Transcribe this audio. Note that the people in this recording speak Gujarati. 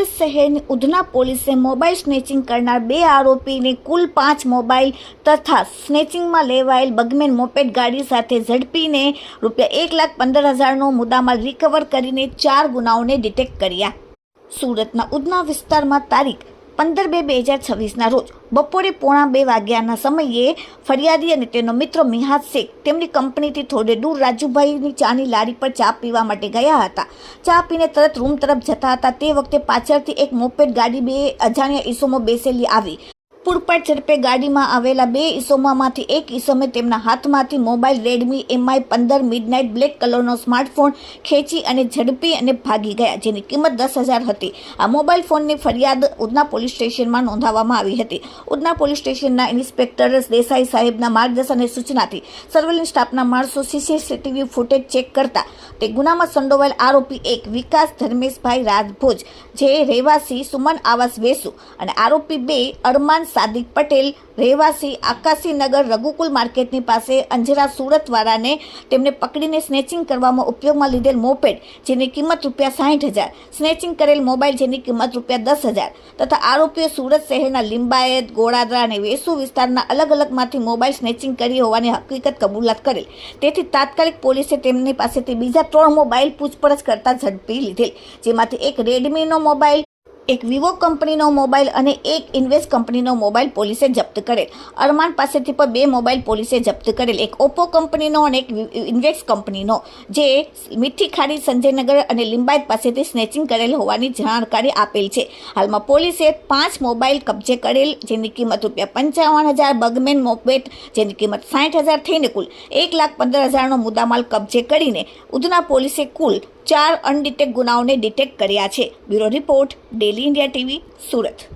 સુરત શહેરની ઉધના પોલીસે મોબાઈલ સ્નેચિંગ કરનાર બે આરોપીને કુલ પાંચ મોબાઈલ તથા સ્નેચિંગમાં લેવાયેલ બગમેન મોપેડ ગાડી સાથે ઝડપીને રૂપિયા એક લાખ પંદર હજારનો મુદ્દામાલ રિકવર કરીને ચાર ગુનાઓને ડિટેક્ટ કર્યા. સુરતના ઉધના વિસ્તારમાં તારીખ પંદર બે બે હજાર છવ્વીસના રોજ બપોરે પોણા બે વાગ્યાના સમયે ફરિયાદી અને તેનો મિત્ર મિહાદ શેખ તેમની કંપનીથી થોડે દૂર રાજુભાઈની ચાની લારી પર ચા પીવા માટે ગયા હતા. ચા પીને તરત રૂમ તરફ જતા હતા. તે વખતે પાછળથી એક મોપેડ ગાડી બે અજાણ્યા ઈસમો બેસેલી આવી. પૂરપાટ ઝડપે ગાડીમાં આવેલા બે ઈસમોમાંથી એક ઈસમે તેમના હાથમાંથી મોબાઈલ, રેડમી એમઆઈ પંદર, મિડનાઇટ બ્લેક કલરનો સ્માર્ટફોન ખેંચી અને ઝડપી અને ભાગી ગયા, જેની કિંમત દસ હજાર હતી. આ મોબાઈલ ફોનની ફરિયાદ ઉધના પોલીસ સ્ટેશનમાં નોંધાવવામાં આવી હતી. ઉધના પોલીસ સ્ટેશનના ઇન્સ્પેક્ટર દેસાઈ સાહેબના માર્ગદર્શન અને સૂચનાથી સર્વેલન્સ સ્ટાફના માણસો સીસીટીવી ફૂટેજ ચેક કરતા તે ગુનામાં સંડોવાયેલ આરોપી એક વિકાસ ધર્મેશભાઈ રાજભોજ, જે રહેવાસી સુમન આવાસ વેસુ અને આરોપી બે અરમાન સાદિક પટેલ રહેવાસી આકાશીનગર રઘુકુલ માર્કેટની પાસે અંજરા સુરતવાળાને તેમને પકડીને સ્નેચિંગ કરવામાં ઉપયોગમાં લીધેલ મોપેડ, જેની કિંમત રૂપિયા સાઠ હજાર. સ્નેચિંગ કરેલ મોબાઈલ જેની કિંમત રૂપિયા દસ હજાર. તથા આરોપીઓ સુરત શહેરના લિંબાયત ગોળાદરા અને વેસુ વિસ્તારના અલગ અલગમાંથી મોબાઈલ સ્નેચિંગ કરી હોવાની હકીકત કબૂલાત કરેલ. તેથી તાત્કાલિક પોલીસે તેમની પાસેથી બીજા ત્રણ મોબાઈલ પૂછપરછ કરતા ઝડપી લીધેલ, જેમાંથી એક રેડમીનો મોબાઈલ એક વિવો કંપનીનો મોબાઈલ અને એક ઇન્વેસ્ટ કંપનીનો મોબાઈલ પોલીસે જપ્ત કરેલ. અરમાન પાસેથી પણ બે મોબાઈલ પોલીસે જપ્ત કરેલ. એક ઓપ્પો કંપનીનો અને એક ઇન્વેસ્ટ કંપનીનો, જે મીઠી ખાડી સંજયનગર અને લિંબાયત પાસેથી સ્નેચિંગ કરેલ હોવાની જાણકારી આપેલ છે. હાલમાં પોલીસે પાંચ મોબાઈલ કબજે કરેલ, જેની કિંમત રૂપિયા પંચાવન હજાર, બગમેન મોપેટ જેની કિંમત સાઠ હજાર થઈને કુલ એક લાખ પંદર હજારનો મુદ્દામાલ કબજે કરીને ઉધના પોલીસે કુલ ચાર અનડિટેક ગુનાઓને ડિટેક્ટ કર્યા છે. Bureau report, daily India TV Surat.